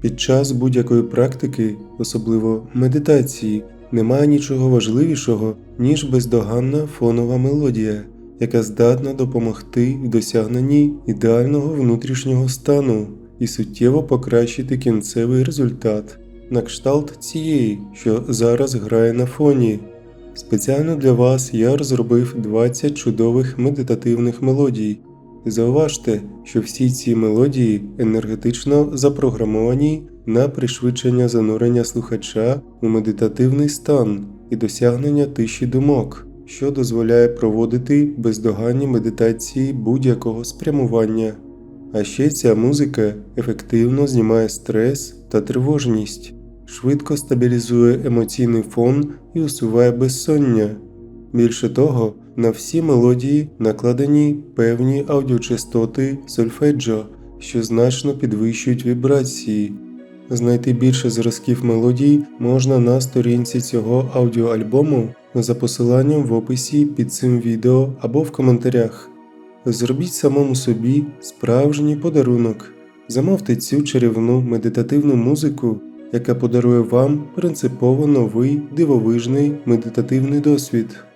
Під час будь-якої практики, особливо медитації, немає нічого важливішого, ніж бездоганна фонова мелодія, яка здатна допомогти в досягненні ідеального внутрішнього стану і суттєво покращити кінцевий результат, на кшталт цієї, що зараз грає на фоні. Спеціально для вас я розробив 20 чудових медитативних мелодій. Зауважте, що всі ці мелодії енергетично запрограмовані на пришвидшення занурення слухача у медитативний стан і досягнення тиші думок, що дозволяє проводити бездоганні медитації будь-якого спрямування. А ще ця музика ефективно знімає стрес та тривожність, швидко стабілізує емоційний фон і усуває безсоння. Більше того, на всі мелодії накладені певні аудіочастоти сольфеджо, що значно підвищують вібрації. Знайти більше зразків мелодій можна на сторінці цього аудіоальбому за посиланням в описі під цим відео або в коментарях. Зробіть самому собі справжній подарунок. Замовте цю чарівну медитативну музику, яка подарує вам принципово новий дивовижний медитативний досвід.